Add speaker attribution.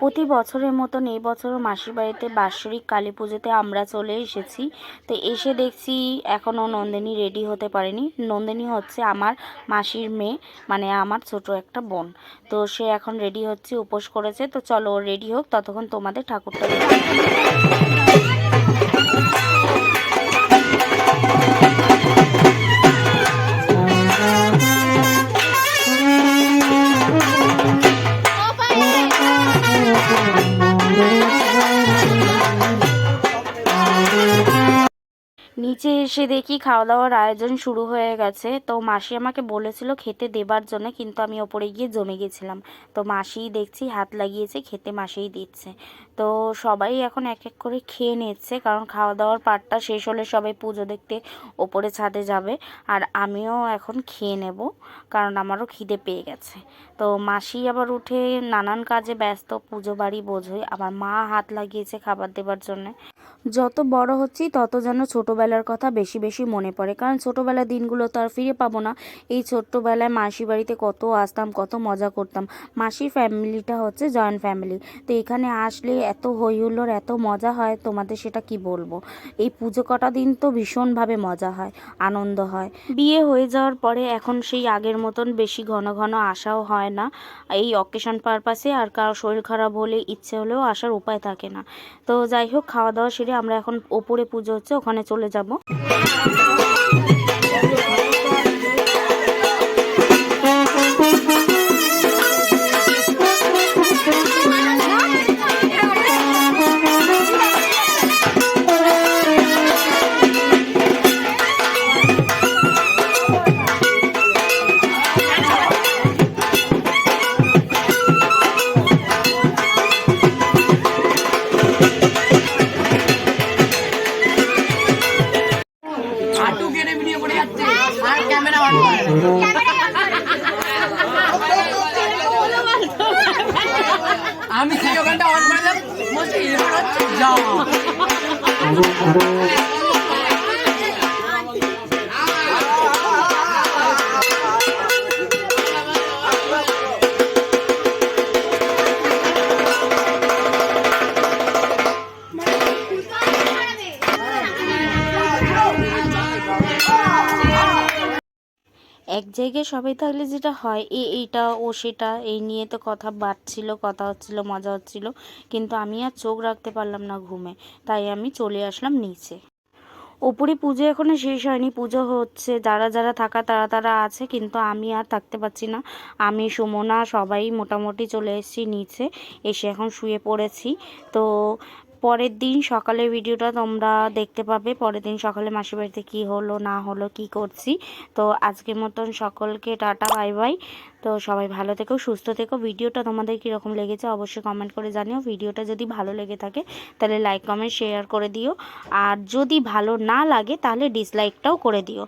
Speaker 1: প্রতি বছরের মতন এই বছরও মাসির বাড়িতে বাৎসরিক কালী পুজোতে আমরা চলে এসেছি। তো এসে দেখছি এখনও নন্দিনী রেডি হতে পারেনি। নন্দিনী হচ্ছে আমার মাসির মেয়ে মানে আমার ছোট একটা বোন। তো সে এখন রেডি হচ্ছে, উপোস করেছে। তো চলো রেডি হোক, ততক্ষণ তোমাদের ঠাকুরটা নিচে এসে দেখি খাওয়া দাওয়ার আয়োজন শুরু হয়ে গেছে। তো মাসি আমাকে বলেছিল খেতে দেবার জন্য, কিন্তু আমি ওপরে গিয়ে জমে গেছিলাম। তো মাসি দেখছি হাত লাগিয়েছে, খেতে মাসিই দিচ্ছে। তো সবাই এখন এক এক করে খেয়ে নিচ্ছে, কারণ খাওয়া দাওয়ার পার্টটা শেষ হলে সবাই পুজো দেখতে ওপরে ছাদে যাবে। আর আমিও এখন খেয়ে নেব, কারণ আমারও খিদে পেয়ে গেছে। তো মাসি আবার উঠে নানান কাজে ব্যস্ত, পুজো বাড়ি বোঝোই। আবার মা হাত লাগিয়েছে খাবার দেবার জন্যে। যত বড় হচ্ছি, তত যেন ছোটোবেলার কথা বেশি বেশি মনে পড়ে। কারণ ছোটোবেলার দিনগুলো তো আর ফিরে পাবো না। এই ছোট্টবেলায় মাসি বাড়িতে কত আসতাম, কত মজা করতাম। মাসির ফ্যামিলিটা হচ্ছে জয়েন্ট ফ্যামিলি। তো এখানে আসলে এত হই হুল্লোড় এত মজা হয়, তোমাদের সেটা কি বলব? এই পুজো কটা দিন তো ভীষণভাবে মজা হয়, আনন্দ হয়। বিয়ে হয়ে যাওয়ার পরে এখন সেই আগের মতন বেশি ঘন ঘন আসাও হয় না। এই অকেশন পারপাসে আর কারও শরীর খারাপ হলে, ইচ্ছে হলেও আসার উপায় থাকে না। তো যাই হোক, খাওয়া দাওয়া সেরে আমরা এখন ওপরে পুজো হচ্ছে, ওখানে চলে যাব।
Speaker 2: হাঁটু কেটে ভিডিও করে যাচ্ছে। আর ক্যামেরা অন আমি সেই ওখানটা অন করে দেব। বলছি, এবার হচ্ছে যা
Speaker 1: এক জায়গায় সবাই থাকলে যেটা হয়, এ এইটা, ও সেটা, এই নিয়ে তো কথা বাড়ছিল, কথা হচ্ছিল, মজা হচ্ছিল, কিন্তু আমি আর চোখ রাখতে পারলাম না ঘুমে, তাই আমি চলে আসলাম নিচে। ওপরে পুজো এখনও শেষ হয়নি, পুজো হচ্ছে, যারা যারা থাকা তারা তারা আছে, কিন্তু আমি আর থাকতে পারছি না। আমি, সুমনা, সবাই মোটামুটি চলে এসেছি নিচে, এসে এখন শুয়ে পড়েছি। তো পরের দিন সকালে ভিডিওটা তোমরা দেখতে পাবে। পরের দিন সকালে মাসির বাড়িতে কী হলো, না হলো, কি করছি। তো আজকের মতন সকলকে টাটা, বাই বাই। তো সবাই ভালো থেকো, সুস্থ থেকো। ভিডিওটা তোমাদের কীরকম লেগেছে অবশ্যই কমেন্ট করে জানিও। ভিডিওটা যদি ভালো লেগে থাকে, তাহলে লাইক কমেন্ট শেয়ার করে দিও। আর যদি ভালো না লাগে, তাহলে ডিসলাইকটাও করে দিও।